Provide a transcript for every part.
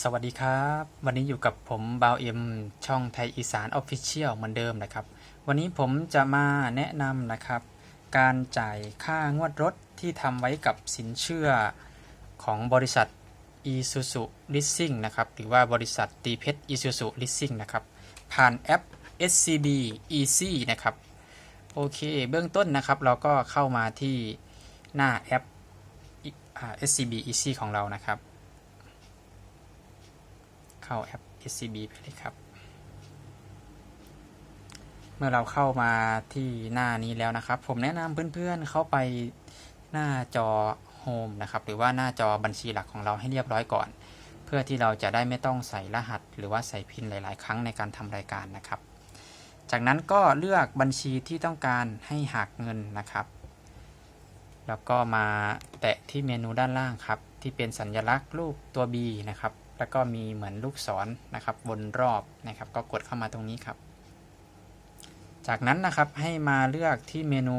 สวัสดีครับ วันนี้อยู่กับผมบาวเอ็มช่องไทยอีสานออฟฟิเชียลเหมือนเดิมนะครับ วันนี้ผมจะมาแนะนำนะครับ การจ่ายค่างวดรถที่ทำไว้กับสินเชื่อของบริษัท Isuzu Leasing นะครับ หรือว่าบริษัทตีเพชร Isuzu Leasing นะครับ ผ่านแอป SCB Easy นะครับ โอเค เบื้องต้นนะครับ เราก็เข้ามาที่หน้าแอปอ SCB Easy ของเรานะครับ เข้าแอป SCB ไปเลยครับ เมื่อเราเข้ามาที่หน้านี้แล้วนะครับ ผมแนะนำเพื่อนๆเข้าไปหน้าจอ Home นะครับ หรือว่าหน้าจอบัญชีหลักของเราให้เรียบร้อยก่อน เพื่อที่เราจะได้ไม่ต้องใส่รหัส หรือว่าใส่พินหลายๆ ครั้งในการทำรายการนะครับ จากนั้นก็เลือกบัญชีที่ต้องการให้หักเงินนะครับแล้วก็มาแตะที่เมนูด้านล่างครับ ที่เป็นสัญลักษณ์รูปตัว B นะครับ แล้วก็มีเหมือนลูกศรนะครับวนรอบนะครับ ก็กดเข้ามาตรงนี้ครับ จากนั้นนะครับให้มาเลือกที่เมนู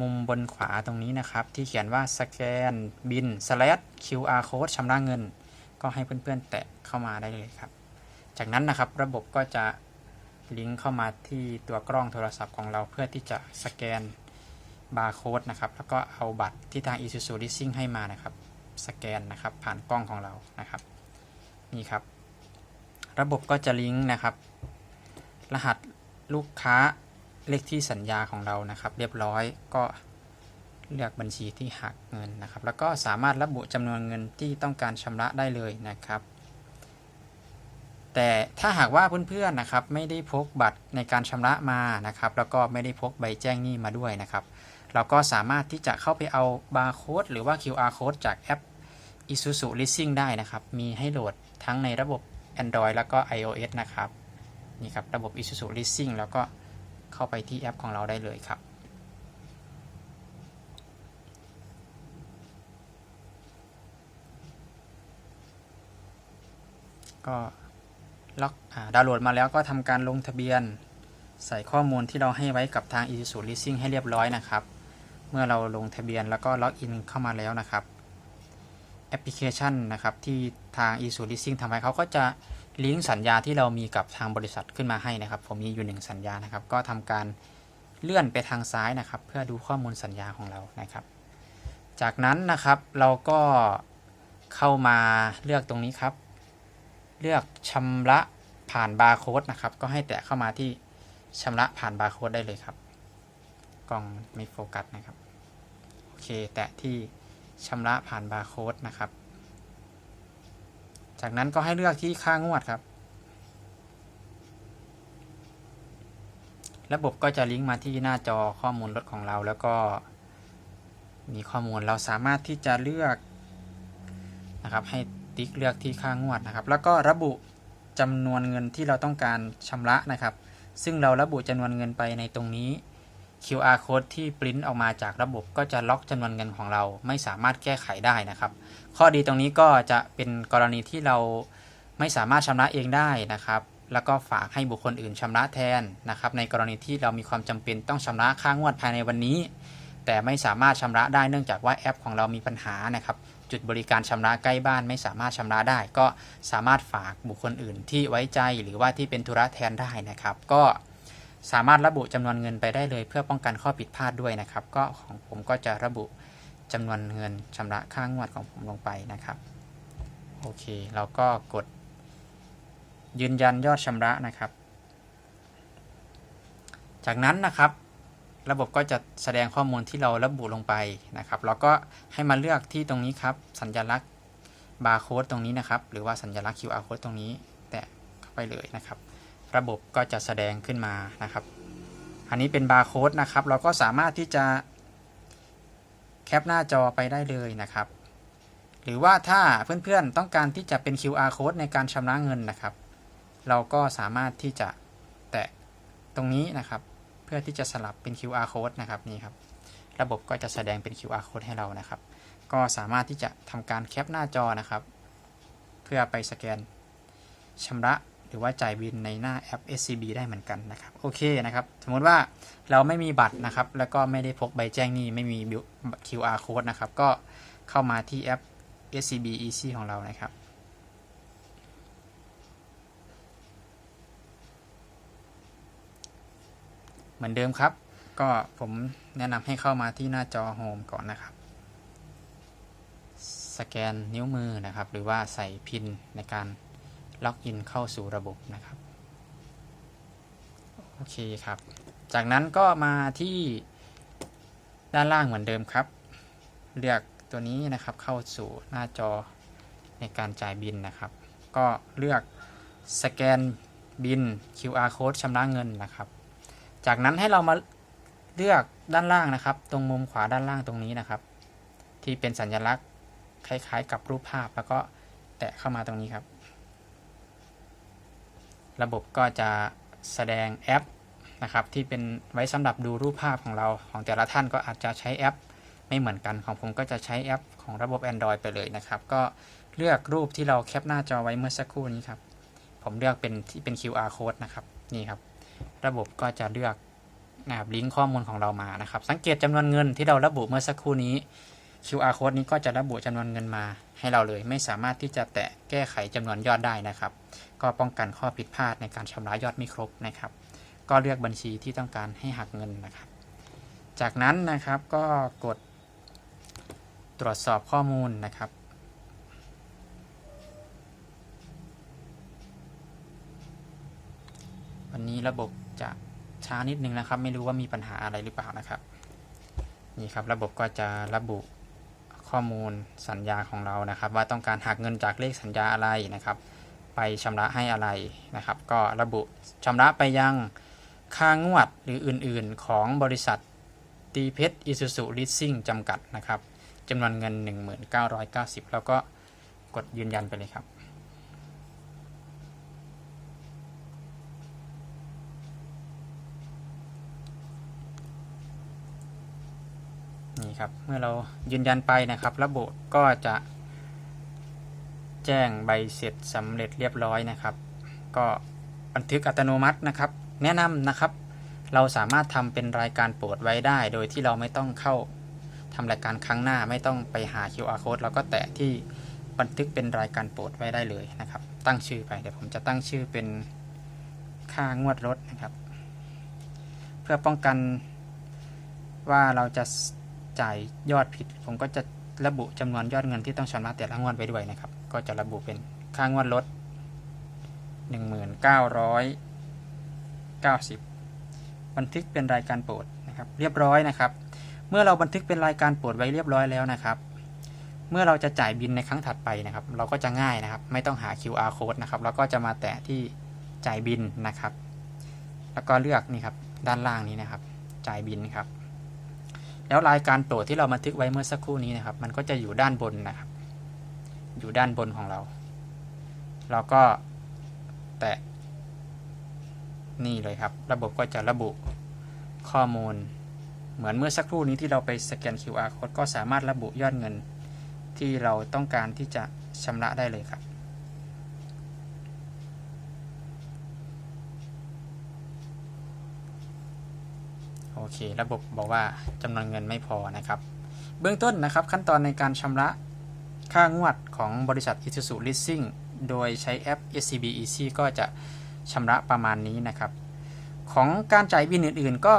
มุมบนขวาตรงนี้นะครับ ที่เขียนว่าสแกนบิน slash QR code ชำระเงิน ก็ให้เพื่อนๆ แตะเข้ามาได้เลยครับ จากนั้นนะครับระบบก็จะลิงก์เข้ามาที่ตัวกล้องโทรศัพท์ของเราเพื่อที่จะสแกนบาร์โค้ดนะครับ แล้วก็เอาบัตรที่ทาง Isuzu Leasing ให้มานะครับ สแกนนะครับ ผ่านกล้องของเรานะครับ นี่ครับ ระบบก็จะลิงก์นะครับ รหัสลูกค้าเลขที่สัญญาของเรานะครับ เรียบร้อยก็เลือกบัญชีที่หักเงินนะครับ แล้วก็สามารถระบุจำนวนเงินที่ต้องการชำระได้เลยนะครับ แต่ถ้าหากว่าเพื่อนๆนะครับ ไม่ได้พกบัตรในการชำระมานะครับ แล้วก็ไม่ได้พกใบแจ้งหนี้มาด้วยนะครับ เราก็สามารถที่จะเข้าไปเอาบาร์โค้ดหรือว่า QR code จากแอป Isuzu Leasing ได้นะครับ มีให้โหลด ทั้งในระบบ Android แล้วก็ iOS นะครับ นี่ครับ ระบบ Isuzu Leasing แล้วก็เข้าไปที่แอปของเราได้เลยครับ ก็ล็อกดาวน์โหลดมาแล้วก็ทำการลงทะเบียน ใส่ข้อมูลที่เราให้ไว้กับทาง Isuzu Leasing ให้เรียบร้อยนะครับ เมื่อเราลงทะเบียนแล้วก็ล็อกอินเข้ามาแล้วนะครับ ปพลิเคชันนะครับที่ทาง e s u Leasing ทำให้เขาก็จะลิงก์สัญญาที่เรามีกับทางบริษัทขึ้นมาให้นะครับ ผมมีอยู่หนึ่งสัญญานะครับ ก็ทำการเลื่อนไปทางซ้ายนะครับ เพื่อดูข้อมูลสัญญาของเรานะครับ จากนั้นนะครับเราก็เข้ามาเลือกตรงนี้ครับ เลือกชำระผ่านบาร์โค้ดนะครับ ก็ให้แตะเข้ามาที่ชำระผ่านบาร์โค้ดได้เลยครับ กล้องไม่โฟกัสนะครับ โอเค แตะที่ ชำระผ่านบาร์โค้ดนะครับ จากนั้นก็ให้เลือกที่ค่างวดครับ ระบบก็จะลิงก์มาที่หน้าจอข้อมูลรถของเราแล้วก็มีข้อมูลเราสามารถที่จะเลือกนะครับให้ติ๊กเลือกที่ค่างวดนะครับ แล้วก็ระบุจำนวนเงินที่เราต้องการชำระนะครับ ซึ่งเราระบุจำนวนเงินไปในตรงนี้ QR code ที่ปริ้นออกมาจากระบบก็จะล็อกจำนวนเงินของเราไม่สามารถแก้ไขได้นะครับ ข้อดีตรงนี้ก็จะเป็นกรณีที่เราไม่สามารถชำระเองได้นะครับ แล้วก็ฝากให้บุคคลอื่นชำระแทนนะครับ ในกรณีที่เรามีความจำเป็นต้องชำระค่างวดภายในวันนี้ แต่ไม่สามารถชำระได้เนื่องจากว่าแอปของเรามีปัญหานะครับ จุดบริการชำระใกล้บ้านไม่สามารถชำระได้ ก็สามารถฝากบุคคลอื่นที่ไว้ใจหรือว่าที่เป็นธุระแทนได้นะครับ ก็ สามารถระบุจำนวนเงินไปได้เลย เพื่อป้องกันข้อผิดพลาดด้วยนะครับ ก็ของผมก็จะระบุจำนวนเงินชำระค่างวดของผมลงไปนะครับโอเคเราก็กด ยืนยันยอดชำระนะครับ จากนั้นนะครับ ระบบก็จะแสดงข้อมูลที่เราระบุลงไปนะครับเราก็ให้มาเลือกที่ตรงนี้ครับ สัญลักษณ์บาร์โค้ดตรงนี้นะครับ หรือว่าสัญลักษณ์ QR code ตรงนี้ แตะเข้าไปเลยนะครับ ระบบก็จะแสดงขึ้นมานะครับ อันนี้เป็นบาร์โค้ดนะครับ เราก็สามารถที่จะแคปหน้าจอไปได้เลยนะครับ หรือว่าถ้าเพื่อนๆต้องการที่จะเป็น QR code ในการชำระเงินนะครับ เราก็สามารถที่จะแตะตรงนี้นะครับ เพื่อที่จะสลับเป็น QR code นะครับนี่ครับ ระบบก็จะแสดงเป็น QR code ให้เรานะครับ ก็สามารถที่จะทำการแคปหน้าจอนะครับ เพื่อไปสแกนชำระ รือว่าจ่ายบินในหน้าแอป SCB ได้เหมือนกันนะครับโอเคนะครับสมมติว่าเราไม่มีบัตรนะครับ แล้วก็ไม่ได้พกใบแจ้งหนี้ไม่มี QR code นะครับ ก็เข้ามาที่แอป SCB Easy ของเรานะครับเหมือนเดิมครับ ก็ผมแนะนำให้เข้ามาที่หน้าจอโฮมก่อนนะครับ สแกนนิ้วมือนะครับ หรือว่าใส่พินในการ ล็อกอินเข้าสู่ระบบนะครับ โอเคครับ จากนั้นก็มาที่ด้านล่างเหมือนเดิมครับ เลือกตัวนี้นะครับเข้าสู่หน้าจอในการจ่ายบินนะครับ ก็เลือกสแกนบิน QR code ชำระเงินนะครับ จากนั้นให้เรามาเลือกด้านล่างนะครับ ตรงมุมขวาด้านล่างตรงนี้นะครับ ที่เป็นสัญลักษณ์คล้ายๆ กับรูปภาพแล้วก็แตะเข้ามาตรงนี้ครับ ระบบก็จะแสดงแอปนะครับที่เป็นไว้สำหรับดูรูปภาพของเราของแต่ละท่านก็อาจจะใช้แอป ไม่เหมือนกันของผมก็จะใช้แอปของระบบ Android ไปเลยนะครับ ก็เลือกรูปที่เราแคปหน้าจอไว้เมื่อสักครู่นี้ครับ ผมเลือกเป็นที่เป็น QR code นะครับนี่ครับ ระบบก็จะเลือกนะครับลิงก์ข้อมูลของเรามานะครับ สังเกตจำนวนเงินที่เราระบุเมื่อสักครู่นี้ QR code นี้ก็จะระบุจำนวนเงินมาให้เราเลย ไม่สามารถที่จะแตะแก้ไขจำนวนยอดได้นะครับก็ป้องกันข้อผิดพลาดในการชำระยอดไม่ครบนะครับ ก็เลือกบัญชีที่ต้องการให้หักเงินนะครับ จากนั้นนะครับก็กดตรวจสอบข้อมูลนะครับ วันนี้ระบบจะช้านิดนึงนะครับ ไม่รู้ว่ามีปัญหาอะไรหรือเปล่านะครับ นี่ครับระบบก็จะระบุข้อมูลสัญญาของเรานะครับ ว่าต้องการหักเงินจากเลขสัญญาอะไรนะครับ ไปชำระให้อะไรนะครับ ก็ระบุชำระไปยังค่างวดหรืออื่นๆของบริษัทตีเพชรอิซูซูลิสซิ่งจำกัดนะครับจำนวนเงิน 1990 แล้วก็กดยืนยันไปเลยครับนี่ครับเมื่อเรายืนยันไปนะครับ ระบบก็จะ แจ้งใบเสร็จสำเร็จเรียบร้อยนะครับ ก็บันทึกอัตโนมัตินะครับ แนะนำนะครับ เราสามารถทำเป็นรายการโปรดไว้ได้ โดยที่เราไม่ต้องเข้าทำรายการครั้งหน้าไม่ต้องไปหา QR code เราก็แตะที่บันทึกเป็นรายการโปรดไว้ได้เลยนะครับ ตั้งชื่อไปเดี๋ยวผมจะตั้งชื่อเป็นค่างวดรถนะครับ เพื่อป้องกันว่าเราจะจ่ายยอดผิด ผมก็จะระบุจำนวนยอดเงินที่ต้องชำระแต่ละงวดไว้ด้วยนะครับ ก็จะระบุเป็นค่างวดรถ1990 บันทึกเป็นรายการโปรดนะครับเรียบร้อยนะครับ เมื่อเราบันทึกเป็นรายการโปรดไว้เรียบร้อยแล้วนะครับ เมื่อเราจะจ่ายบินในครั้งถัดไปนะครับ เราก็จะง่ายนะครับ ไม่ต้องหา QR code นะครับเราก็จะมาแตะที่จ่ายบินนะครับ แล้วก็เลือกนี่ครับด้านล่างนี้นะครับ จ่ายบินครับ แล้วรายการโปรดที่เราบันทึกไว้เมื่อสักครู่นี้นะครับ มันก็จะอยู่ด้านบนนะครับ อยู่ด้านบนของเรา เราก็แตะนี่เลยครับ ระบบก็จะระบุข้อมูล เหมือนเมื่อสักครู่นี้ที่เราไปสแกน QR code ก็สามารถระบุยอดเงิน ที่เราต้องการที่จะชำระได้เลยครับโอเค ระบบบอกว่าจำนวนเงินไม่พอนะครับ เบื้องต้นนะครับขั้นตอนในการชำระ ค่างวดของบริษัท Isuzu Leasing โดยใช้แอป SCB Easy ก็จะชำระประมาณนี้นะครับ ของการจ่ายบินอื่นๆ ก็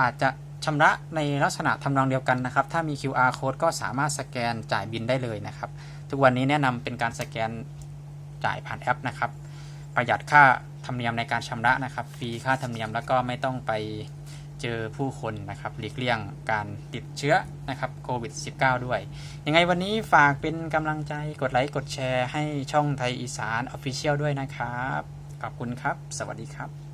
อาจจะชำระในลักษณะทำนองเดียวกันนะครับ ถ้ามี QR code ก็สามารถสแกนจ่ายบินได้เลยนะครับ ทุกวันนี้แนะนำเป็นการสแกนจ่ายผ่านแอปนะครับ ประหยัดค่าธรรมเนียมในการชำระนะครับ ฟรีค่าธรรมเนียมแล้วก็ไม่ต้องไป เจอผู้คนนะครับหลีกเลี่ยงการติดเชื้อนะครับโควิด -19 ด้วย ยังไงวันนี้ฝากเป็นกำลังใจกดไลค์กดแชร์ให้ช่องไทยอีสานออฟฟิเชียลด้วยนะครับ ขอบคุณครับ สวัสดีครับ